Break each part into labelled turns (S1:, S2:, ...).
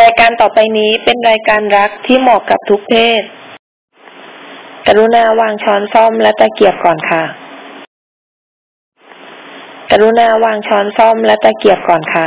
S1: รายการต่อไปนี้เป็นรายการรักที่เหมาะกับทุกเพศ กรุณาวางช้อนซ่อมและตะเกียบก่อนค่ะ กรุณาวางช้อนซ่อมและตะเกียบก่อนค่ะ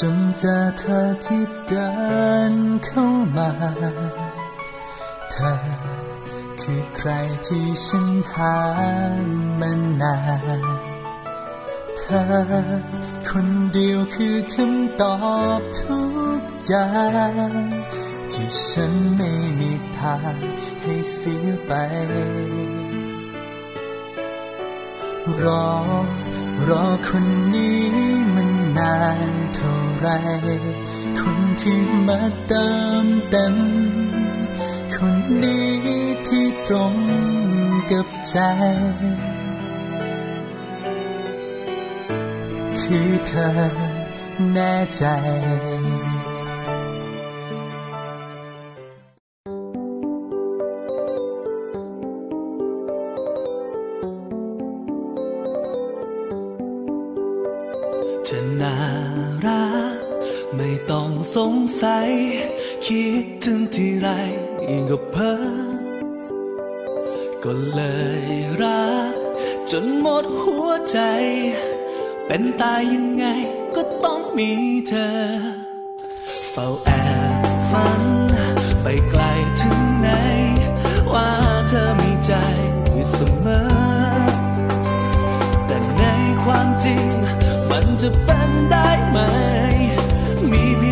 S2: จนเจอเธอที่เดินเข้ามา เธอคือใครที่ฉันหามานานเธอคนเดียวคือคำตอบทุกอย่างที่ฉันไม่มีทางให้เสียไป รอ รอคนนี้มันนานเท่าไร คนที่มาเติมเต็ม คนนี้ที่ตรงกับใจ คือเธอแน่ใจ
S3: เธอน่ารักไม่ต้องสงสัย คิดถึงที่ไรก็เพ้อก็เลยรัก จนหมดหัวใจ เป็นตายยังไงก็ต้องมีเธอ เฝ้าแอบฝัน ไปไกลถึงไหน ว่าเธอมีใจอยู่เสมอ แต่ในความจริง มันจะเป็นได้ไหม มีเพียง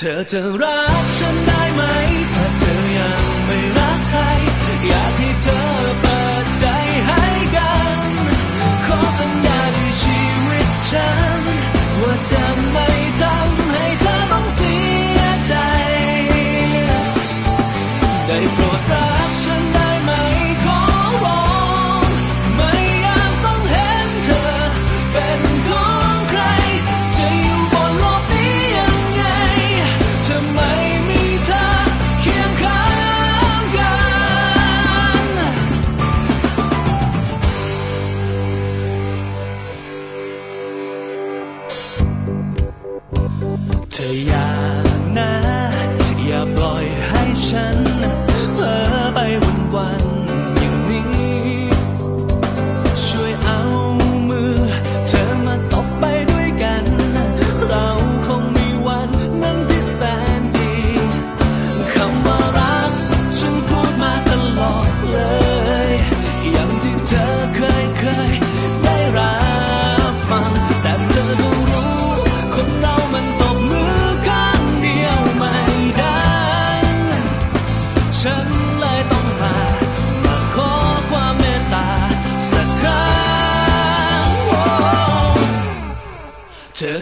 S3: เธอจะรัก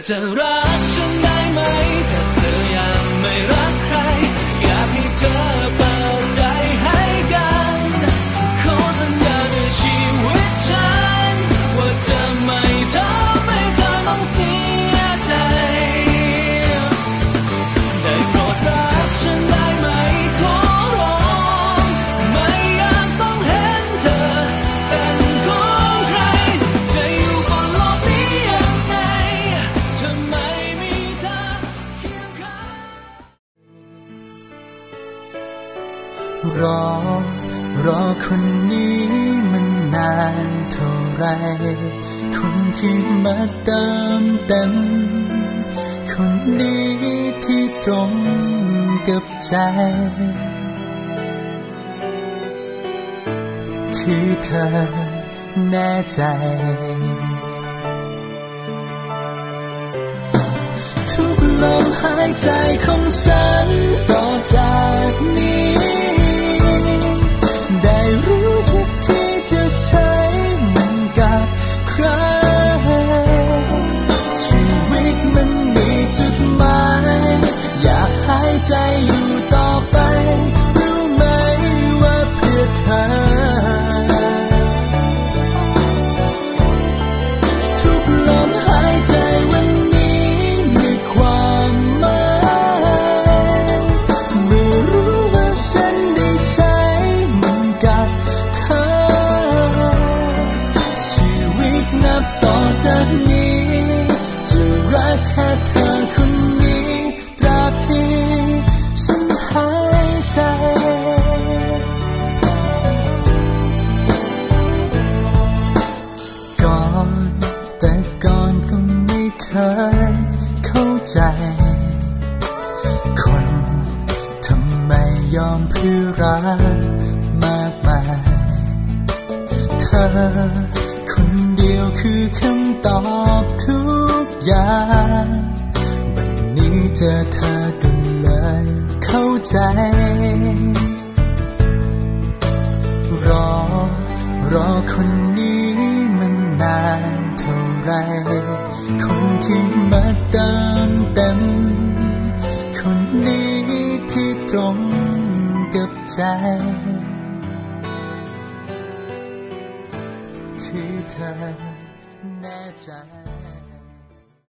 S3: เธอจ รอ รอคนนี้มันนานเท่าไร คนที่มาเติ
S2: มเต็ม คนนี้ที่ตรงกับใจ คือเธอแน่ใจทุกลมหายใจของฉันต่อจากนี้ จากนี้ จะรักแค่เธอคนนี้ ตราบที่ฉันหายใจก่อนแต่ก่อนก็ไม่เคยเข้าใจ คนทำไมยอมเพื่อรักมากมายเธอ เดียวคือคำตอบทุกอย่างวันนี้เจอเธอก็เลยเข้าใจ รอ รอคนนี้มันนานเท่าไร คนที่มาเติมเต็ม คนนี้ที่ตรงกับใจ time.